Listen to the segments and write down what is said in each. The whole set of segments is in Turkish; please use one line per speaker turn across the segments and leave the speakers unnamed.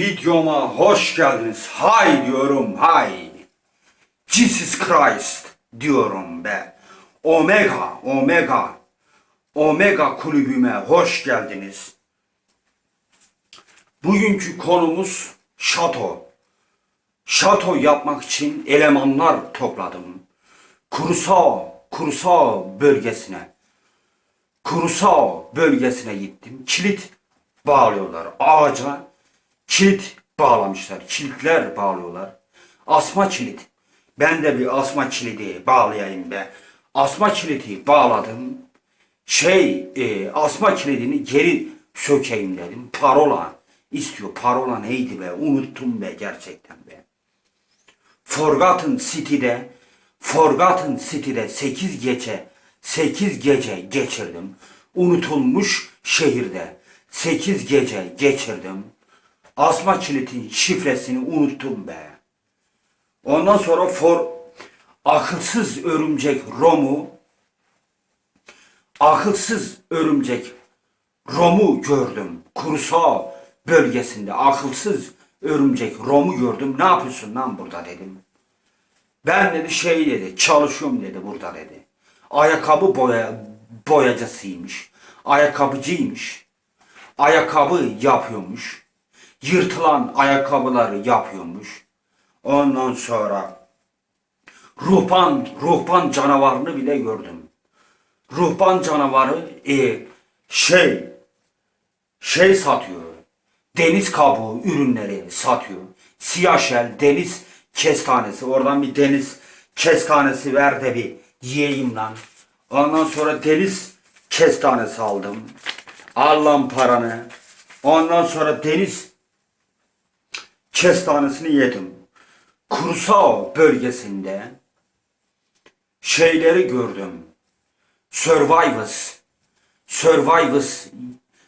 Videoma hoş geldiniz. Hay diyorum hay. Jesus Christ diyorum be. Omega, Omega. Omega kulübüme hoş geldiniz. Bugünkü konumuz şato. Şato yapmak için elemanlar topladım. Kurusao, Kurusao bölgesine. Kurusao bölgesine gittim. Kilit bağlıyorlar. Ağaca kilit bağlamışlar. Kilitler bağlıyorlar. Asma kilit. Ben de bir asma kilidi bağlayayım be. Asma kilidi bağladım. Şey, e, asma kilidini geri sökeyim dedim. Parola istiyor. Parola neydi be? Unuttum be gerçekten be. Forgotten City'de Forgotten City'de 8 gece 8 gece geçirdim. Unutulmuş şehirde 8 gece geçirdim. Asma kilitin şifresini unuttum be. Ondan sonra for akılsız örümcek Rom'u akılsız örümcek Rom'u gördüm. Kurusa bölgesinde akılsız örümcek Rom'u gördüm. Ne yapıyorsun lan burada dedim. Ben dedi şey dedi çalışıyorum dedi burada dedi. Ayakkabı boya boyacısıymış. Ayakkabıcıymış. Ayakkabı yapıyormuş. Yırtılan ayakkabıları yapıyormuş. Ondan sonra ruhban ruhban canavarını bile gördüm. Ruhban canavarı e, şey şey satıyor. Deniz kabuğu ürünleri satıyor. Siyah şel, deniz kestanesi. Oradan bir deniz kestanesi ver de bir yiyeyim lan. Ondan sonra deniz kestanesi aldım. Al lan paranı. Ondan sonra deniz kestanesini yedim. Kursao bölgesinde şeyleri gördüm. Survivors, Survivors,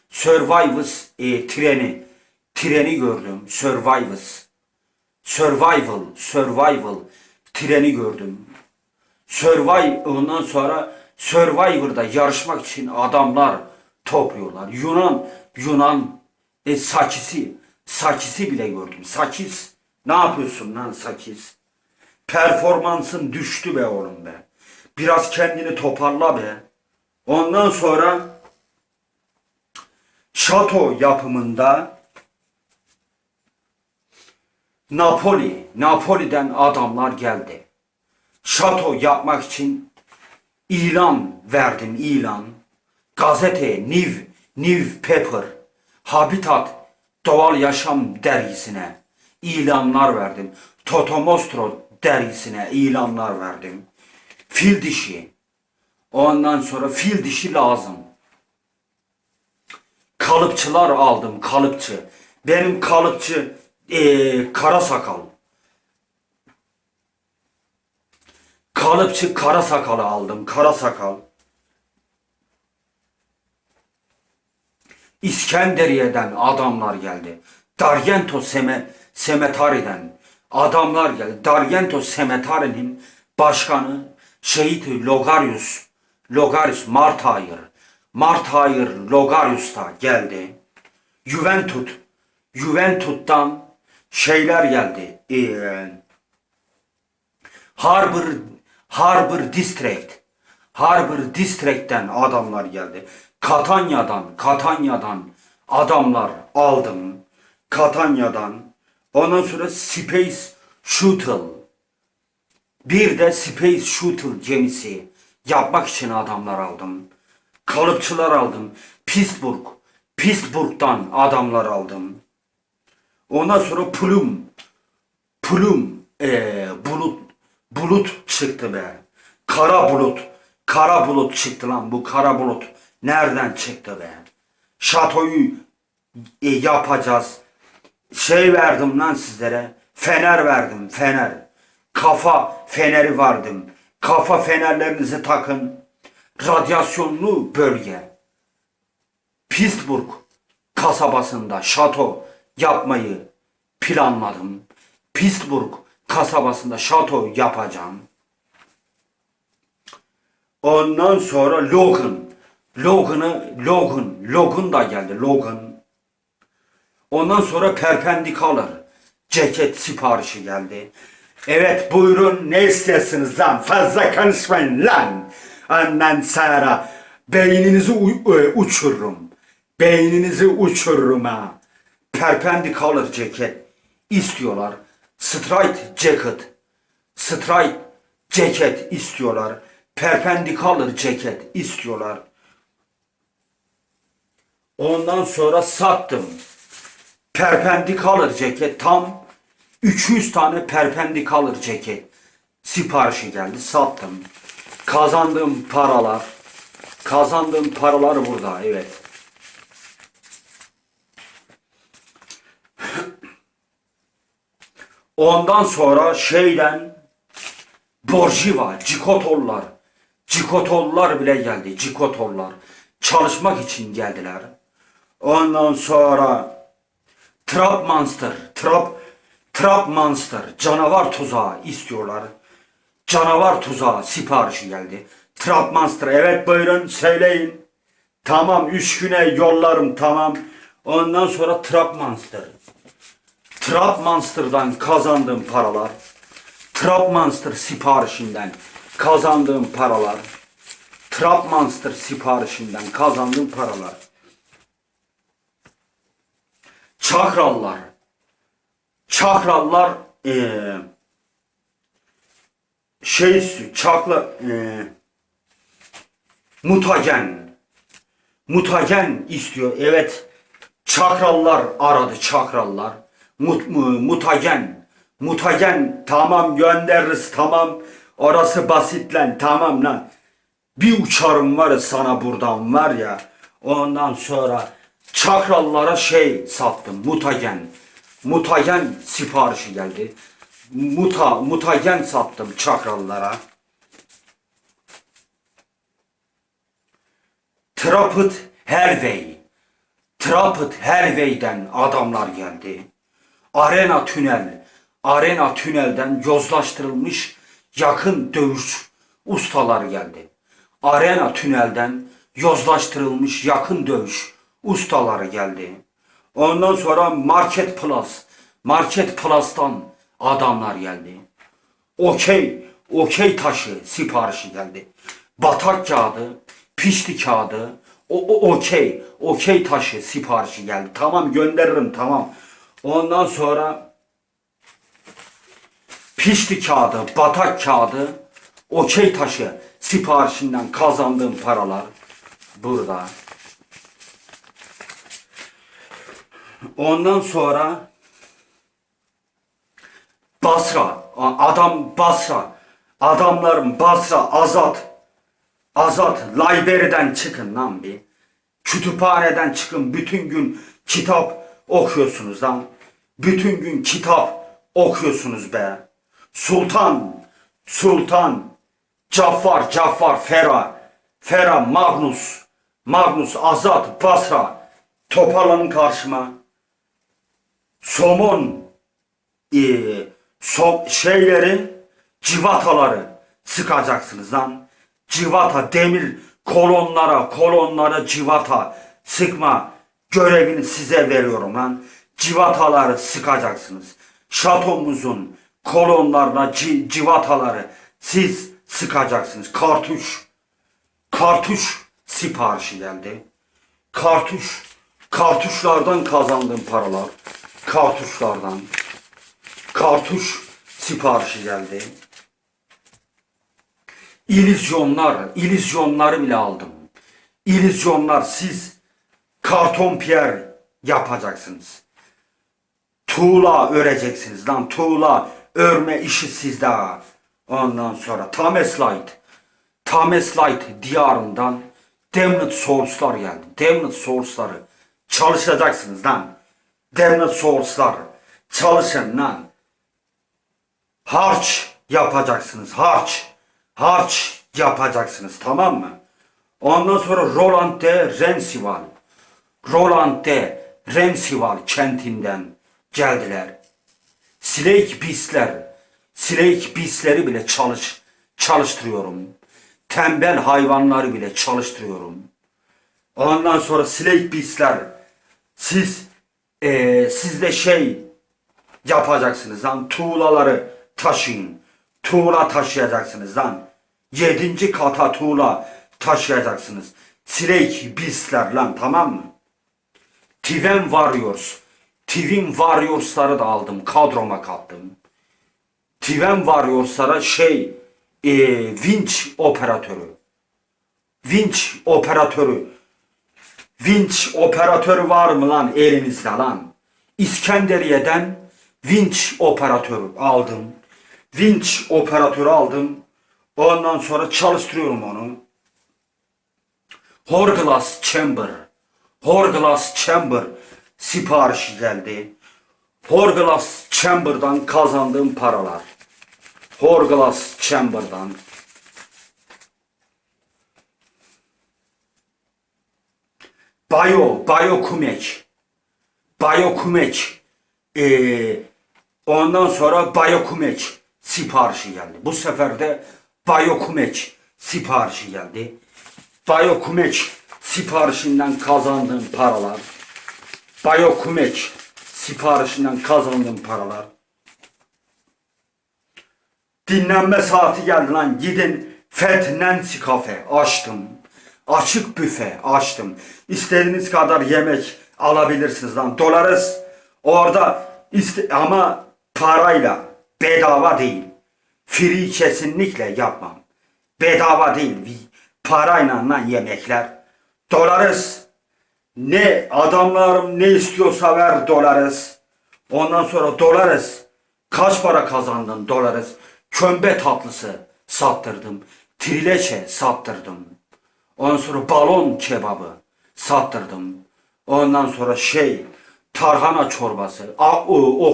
Survivors e, treni, treni gördüm. Survivors, Survival, Survival treni gördüm. Survive ondan sonra Survivor'da yarışmak için adamlar topluyorlar. Yunan, Yunan e, Sakis'i, Sakis'i bile gördüm. Sakis, ne yapıyorsun lan Sakis? Performansın düştü be oğlum be. Biraz kendini toparla be. Ondan sonra şato yapımında Napoli, Napoli'den adamlar geldi. Şato yapmak için ilan verdim ilan. Gazete New, New Paper, Habitat, Doğal Yaşam dergisine ilanlar verdim. Totomostro dergisine ilanlar verdim. Fil dişi. Ondan sonra fil dişi lazım. Kalıpçılar aldım kalıpçı. Benim kalıpçı eee kara sakal. Kalıpçı kara sakalı aldım. Kara sakal. İskenderiye'den adamlar geldi. Dargento Seme, Semetari'den adamlar geldi. Dargento Semetari'nin başkanı şehit Logarius, Logarius Martayr, Martayr Logarius da geldi. Juventus, Juventus'tan şeyler geldi. Ee, Harbor, Harbor District, Harbor District'ten adamlar geldi. Katanya'dan, Katanya'dan adamlar aldım. Katanya'dan. Ondan sonra Space Shuttle. Bir de Space Shuttle gemisi yapmak için adamlar aldım. Kalıpçılar aldım. Pittsburgh, Pittsburgh'dan adamlar aldım. Ondan sonra Plum, Plum, ee, bulut, bulut çıktı be. Kara bulut, kara bulut çıktı lan bu kara bulut. Nereden çıktı be? Şatoyu e, yapacağız. Şey verdim lan sizlere. Fener verdim, fener. Kafa feneri verdim. Kafa fenerlerinizi takın. Radyasyonlu bölge. Pittsburgh kasabasında şato yapmayı planladım. Pittsburgh kasabasında şato yapacağım. Ondan sonra Logan. Logan'ı Logan, Logan da geldi. Logan. Ondan sonra perpendikalar ceket siparişi geldi. Evet buyurun ne istiyorsunuz lan? Fazla konuşmayın lan. Ondan sonra beyninizi e, uçururum. Beyninizi uçururum ha. Perpendikalar ceket istiyorlar. Straight jacket. Straight ceket istiyorlar. Perpendikalar ceket istiyorlar. Ondan sonra sattım. Perpendikalar ceket tam 200 tane perpendikalar ceket siparişi geldi sattım. Kazandığım paralar kazandığım paralar burada evet. Ondan sonra şeyden Borjiva, Cikotollar, Cikotollar bile geldi, Cikotollar. Çalışmak için geldiler. Ondan sonra Trap Monster, Trap, Trap Monster, canavar tuzağı istiyorlar. Canavar tuzağı siparişi geldi. Trap Monster, evet buyurun söyleyin. Tamam, üç güne yollarım tamam. Ondan sonra Trap Monster. Trap Monster'dan kazandığım paralar, Trap Monster siparişinden kazandığım paralar, Trap Monster siparişinden kazandığım paralar, Çakrallar, Çakrallar eee şey çakla eee mutagen, mutagen istiyor. Evet, çakrallar aradı çakrallar. Mut, mu- mutagen, mutagen tamam göndeririz tamam. Orası basit lan tamam lan. Bir uçarım var sana buradan var ya. Ondan sonra çakrallara şey sattım mutagen. Mutagen siparişi geldi. Muta, mutagen sattım çakrallara. Trapıt Hervey. Trapıt Hervey'den adamlar geldi. Arena Tünel. Arena Tünel'den yozlaştırılmış yakın dövüş ustalar geldi. Arena Tünel'den yozlaştırılmış yakın dövüş ustaları geldi. Ondan sonra Market Plus. Market Plus'tan adamlar geldi. Okey, okey taşı siparişi geldi. Batak kağıdı, pişti kağıdı, o, o okey, okey taşı siparişi geldi. Tamam gönderirim tamam. Ondan sonra pişti kağıdı, batak kağıdı, okey taşı siparişinden kazandığım paralar burada. Ondan sonra Basra, adam Basra, adamlarım Basra, Azat, Azat, Library'den çıkın lan bir. Kütüphaneden çıkın, bütün gün kitap okuyorsunuz lan. Bütün gün kitap okuyorsunuz be. Sultan, Sultan, Caffar, Caffar, Fera, Fera, Magnus, Magnus, Azat, Basra. Toparlanın karşıma. Somon, e, so, şeyleri, civataları sıkacaksınız lan. Civata, demir kolonlara, kolonlara civata sıkma görevini size veriyorum lan. Civataları sıkacaksınız. Şatomuzun kolonlarına ci- civataları siz sıkacaksınız. Kartuş, kartuş siparişi geldi. Kartuş, kartuşlardan kazandığım paralar. Kartuşlardan. Kartuş siparişi geldi. İllüzyonlar, illüzyonları bile aldım. İllüzyonlar siz karton piyer yapacaksınız. Tuğla öreceksiniz lan tuğla örme işi sizde. Ondan sonra Tameslite, Tameslite diyarından Damned Souls'lar geldi. Damned Souls'ları çalışacaksınız lan. Damned Souls'lar çalışın lan. Harç yapacaksınız. Harç. Harç yapacaksınız. Tamam mı? Ondan sonra Roland de Rensival. Roland de Rensival kentinden geldiler. Slake Beast'ler. Slake Beast'leri bile çalış, çalıştırıyorum. Tembel hayvanları bile çalıştırıyorum. Ondan sonra Slake Beast'ler. Siz Ee, siz de şey yapacaksınız lan. Tuğlaları taşıyın. Tuğla taşıyacaksınız lan. Yedinci kata tuğla taşıyacaksınız. Snake Beast'ler lan tamam mı? Twin Warriors. Twin Warriors'ları da aldım. Kadroma kattım. Twin Warriors'lara şey e, vinç operatörü. Vinç operatörü. Vinç operatörü var mı lan elinizde lan? İskenderiye'den vinç operatörü aldım. Vinç operatörü aldım. Ondan sonra çalıştırıyorum onu. Horglass Chamber. Horglass Chamber siparişi geldi. Horglass Chamber'dan kazandığım paralar. Horglass Chamber'dan. Bayo, Bayo Kumek. Bayo Kumek. Ee, ondan sonra Bayo Kumek siparişi geldi. Bu sefer de Bayo Kumek siparişi geldi. Bayo Kumek siparişinden kazandığım paralar. Bayo Kumek siparişinden kazandığım paralar. Dinlenme saati geldi lan. Gidin Fat Nancy kafe açtım. Açık büfe açtım. İstediğiniz kadar yemek alabilirsiniz lan. Dolarız. Orada ama parayla bedava değil. Free kesinlikle yapmam. Bedava değil. Parayla lan yemekler. Dolarız. Ne adamlarım ne istiyorsa ver dolarız. Ondan sonra dolarız. Kaç para kazandın dolarız. Kömbe tatlısı sattırdım. Trileçe sattırdım. Ondan sonra balon kebabı sattırdım. Ondan sonra şey tarhana çorbası, a, o,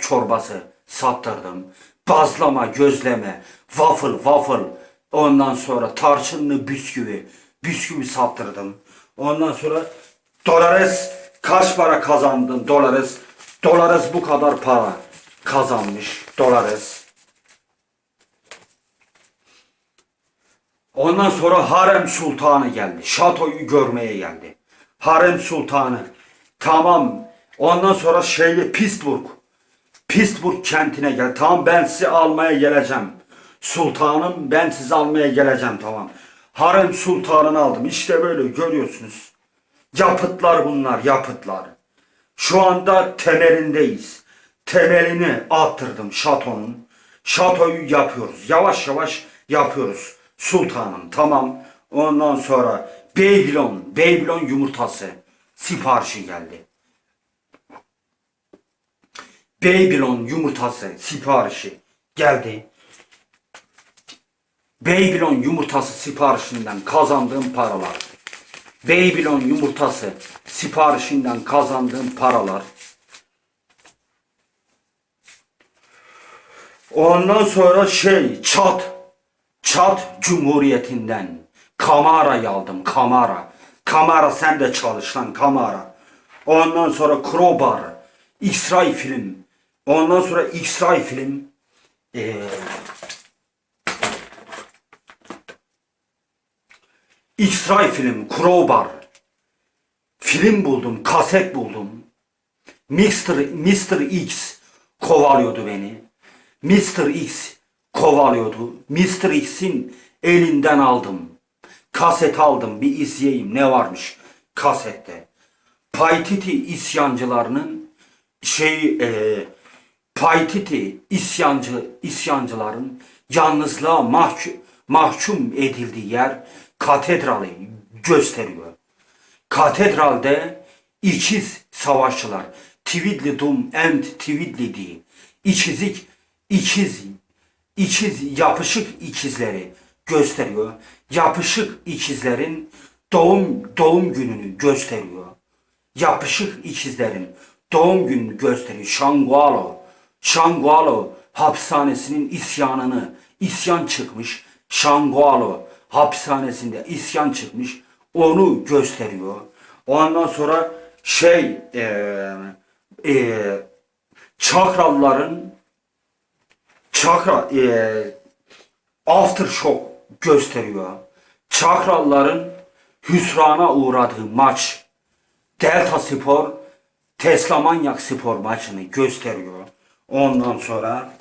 çorbası sattırdım. Bazlama, gözleme, waffle, waffle. Ondan sonra tarçınlı bisküvi, bisküvi sattırdım. Ondan sonra dolarız kaç para kazandın dolarız? Dolarız bu kadar para kazanmış dolarız. Ondan sonra Harem Sultanı geldi. Şatoyu görmeye geldi. Harem Sultanı. Tamam. Ondan sonra şeyli Pittsburgh. Pittsburgh kentine gel. Tamam ben sizi almaya geleceğim. Sultanım ben sizi almaya geleceğim tamam. Harem Sultanı'nı aldım. İşte böyle görüyorsunuz. Yapıtlar bunlar yapıtlar. Şu anda temelindeyiz. Temelini attırdım şatonun. Şatoyu yapıyoruz. Yavaş yavaş yapıyoruz. Sultanım tamam. Ondan sonra Babylon, Babylon yumurtası siparişi geldi. Babylon yumurtası siparişi geldi. Babylon yumurtası siparişinden kazandığım paralar. Babylon yumurtası siparişinden kazandığım paralar. Ondan sonra şey çat. Çat Cumhuriyeti'nden Kamara'yı aldım. Kamara. Kamara sen de çalış lan Kamara. Ondan sonra Crowbar. İsrail film. Ondan sonra İsrail film. Ee, İsrail film. Crowbar. Film buldum. Kaset buldum. Mr. Mr. X kovalıyordu beni. Mr. X kovalıyordu. Mr. X'in elinden aldım. Kaset aldım bir izleyeyim ne varmış kasette. Paytiti isyancılarının şey e, Paytiti isyancı isyancıların yalnızlığa mahkum, mahkum edildiği yer katedralı gösteriyor. Katedralde ikiz savaşçılar Tvidlidum and Tvidlidi ikizik ikiz ikiz yapışık ikizleri gösteriyor. Yapışık ikizlerin doğum doğum gününü gösteriyor. Yapışık ikizlerin doğum gününü gösteriyor. Şangualo, Şangualo hapishanesinin isyanını, isyan çıkmış. Şangualo hapishanesinde isyan çıkmış. Onu gösteriyor. Ondan sonra şey eee eee çakralıların çakra eee aftershock gösteriyor. Çakralıların hüsrana uğradığı maç Delta Spor Tesla Manyak Spor maçını gösteriyor. Ondan sonra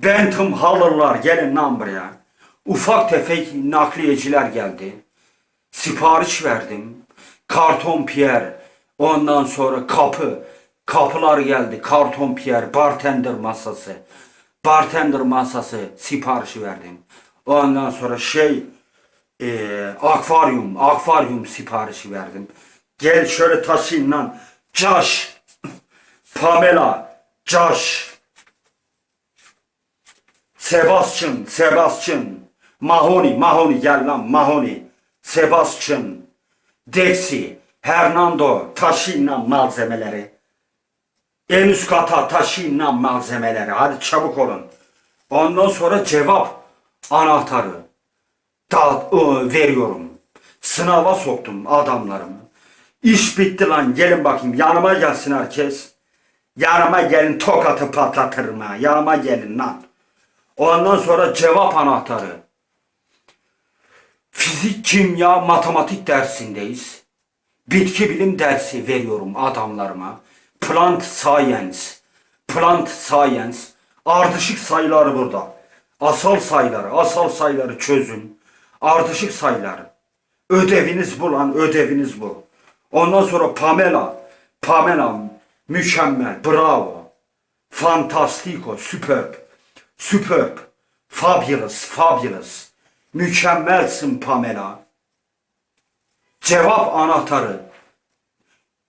Bentham Haller'lar gelin lan buraya. Ufak tefek nakliyeciler geldi. Sipariş verdim. Karton Pierre. Ondan sonra kapı. Kapılar geldi. Karton Pierre. Bartender masası. Bartender masası siparişi verdim. Ondan sonra şey eee akvaryum. Akvaryum siparişi verdim. Gel şöyle taşıyın lan. Josh. Pamela. Josh. Sebastian, Sebastian, Mahoney, Mahoney gel lan Mahoney, Sebastian, Dexy, Hernando taşıyın lan malzemeleri. En üst kata taşıyın lan malzemeleri. Hadi çabuk olun. Ondan sonra cevap anahtarı da ı, veriyorum. Sınava soktum adamlarımı. İş bitti lan gelin bakayım yanıma gelsin herkes. Yanıma gelin tokatı patlatırım ha. Yanıma gelin lan. Ondan sonra cevap anahtarı. Fizik, kimya, matematik dersindeyiz. Bitki bilim dersi veriyorum adamlarıma. Plant science. Plant science. Ardışık sayıları burada. Asal sayıları, asal sayıları çözün. Ardışık sayıları. Ödeviniz bu lan, ödeviniz bu. Ondan sonra Pamela. Pamela mükemmel, bravo. Fantastico, superb. Superb. Fabulous, fabulous. Mükemmelsin Pamela. Cevap anahtarı.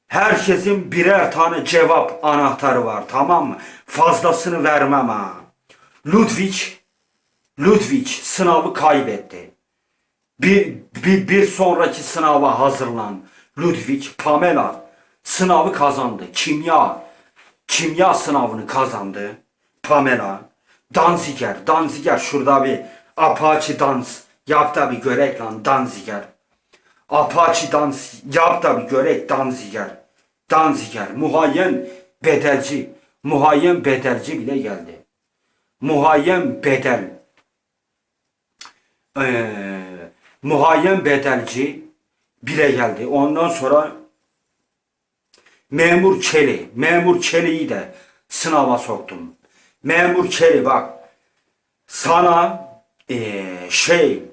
Herkesin birer tane cevap anahtarı var tamam mı? Fazlasını vermem ha. Ludwig, Ludwig sınavı kaybetti. Bir, bir, bir sonraki sınava hazırlan. Ludwig, Pamela sınavı kazandı. Kimya, kimya sınavını kazandı. Pamela. Danziger, Danziger şurada bir Apache dans yap da bir görek lan Danziger. Apache dans yap da bir görek Danziger. Danziger, muhayyen bedelci, muhayyen bedelci bile geldi. Muhayyen bedel. Ee, muhayyen bedelci bile geldi. Ondan sonra Memur Çeli, Memur Çeli'yi de sınava soktum. Memur Çeli bak sana eee, şey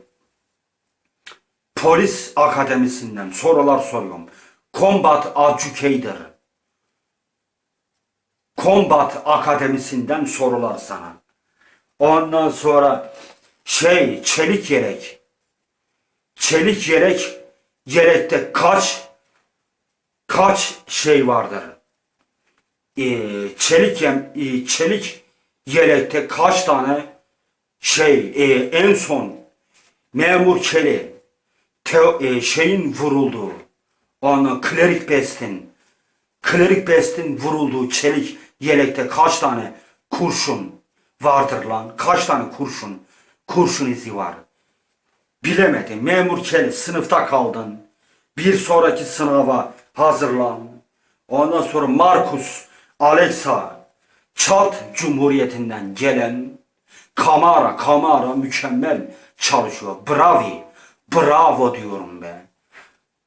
polis akademisinden sorular soruyorum. Combat Educator Combat Akademisi'nden sorular sana. Ondan sonra şey çelik yelek. Çelik yelek yelekte kaç kaç şey vardır? Ee, çelik yem, e, çelik yelekte kaç tane şey e, en son memur Çeli Teo, e, şeyin vurulduğu ona klerik bestin klerik bestin vurulduğu çelik yelekte kaç tane kurşun vardır lan? Kaç tane kurşun kurşun izi var? Bilemedin. Memur Kelly sınıfta kaldın. Bir sonraki sınava hazırlan. Ondan sonra Markus Alexa Çat Cumhuriyeti'nden gelen Kamara, Kamara mükemmel çalışıyor. Bravi, bravo diyorum ben.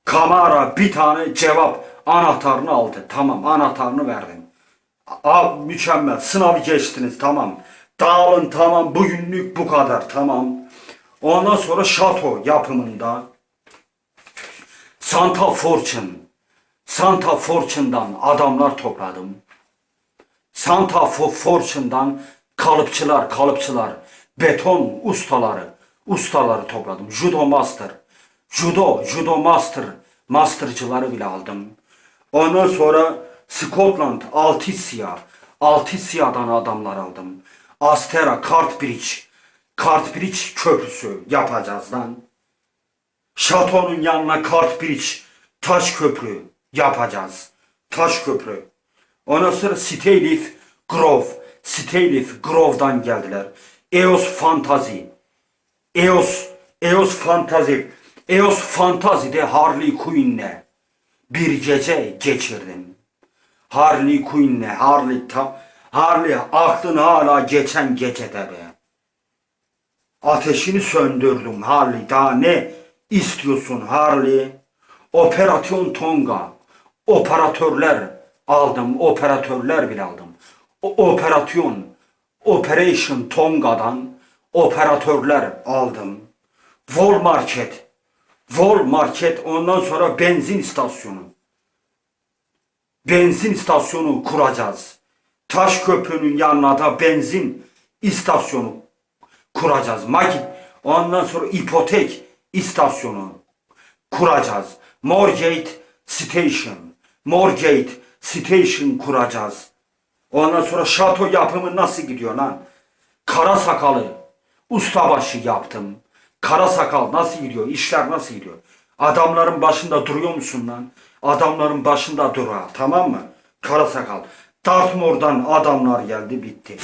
Kamara bir tane cevap anahtarını aldı. Tamam anahtarını verdim. A, mükemmel. Sınavı geçtiniz tamam. Dağılın tamam. Bugünlük bu kadar tamam. Ondan sonra şato yapımında Santa Fortune Santa Fortune'dan adamlar topladım. Santa Fo- Fortune'dan kalıpçılar, kalıpçılar, beton ustaları, ustaları topladım. Judo master, judo, judo master, mastercıları bile aldım. Ondan sonra Scotland, Altissia, Altisia'dan adamlar aldım. Astera, Cartbridge, Cartbridge köprüsü yapacağız lan. Şatonun yanına Cartbridge taş köprü yapacağız. Taş köprü. Ondan sonra Steyleaf Grove. Steyleaf Grove'dan geldiler. Eos Fantasy. Eos, Eos Fantasy. Eos Fantasy'de Harley Quinn'le bir gece geçirdim. Harley Quinn'le, Harley ta, Harley aklın hala geçen gecede be. Ateşini söndürdüm Harley. Daha ne istiyorsun Harley? Operasyon Tonga. Operatörler aldım. Operatörler bile aldım. O, operasyon. Operation Tonga'dan operatörler aldım. Vol Market. Vol Market ondan sonra benzin istasyonu. Benzin istasyonu kuracağız. Taş köprünün yanına da benzin istasyonu kuracağız. Makit. Ondan sonra ipotek istasyonu kuracağız. Morgate Station. Morgate Station kuracağız. Ondan sonra şato yapımı nasıl gidiyor lan? Kara sakalı. Ustabaşı yaptım. Kara sakal nasıl gidiyor? İşler nasıl gidiyor? Adamların başında duruyor musun lan? Adamların başında dur ha. Tamam mı? Kara sakal. Dartmoor'dan adamlar geldi bitti.